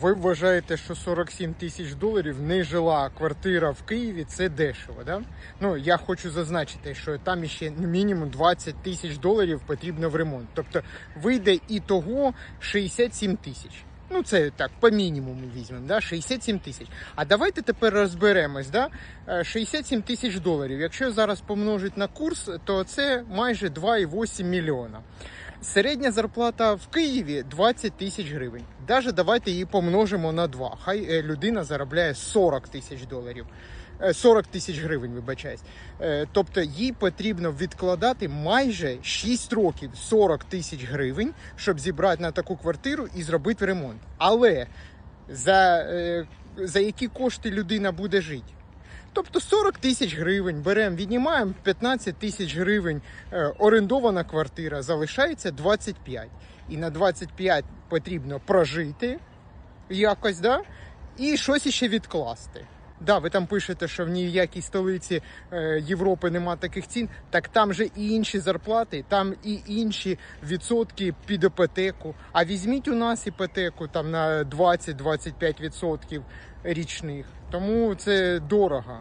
Ви вважаєте, що 47 тисяч доларів не жила квартира в Києві це дешево, да? Ну я хочу зазначити, що там ще мінімум 20 тисяч доларів потрібно в ремонт. Тобто вийде і того 67 тисяч. Ну, це так, по мінімуму візьмемо, да? 67 тисяч. А давайте тепер розберемось, да? Е, 67 тисяч доларів. Якщо зараз помножити на курс, то це майже 2,8 мільйона. Середня зарплата в Києві 20 тисяч гривень. Даже давайте її помножимо на 2. Хай е, людина заробляє 40 тисяч доларів. Е, 40 тисяч гривень, вибачаюсь. Е, Тобто їй потрібно відкладати майже 6 років 40 тисяч гривень, щоб зібрати на таку квартиру і зробити ремонт. Але за, е, за які кошти людина буде жити? Тобто 40 тисяч гривень беремо, віднімаємо 15 тисяч гривень е, орендована квартира, залишається 25. І на 25 потрібно прожити якось, да? і щось ще відкласти. Да, ви там пишете, що в ніякій столиці е, Європи нема таких цін. Так там же і інші зарплати, там і інші відсотки під іпотеку. А візьміть у нас іпотеку там на 20-25% річних. Тому це дорого.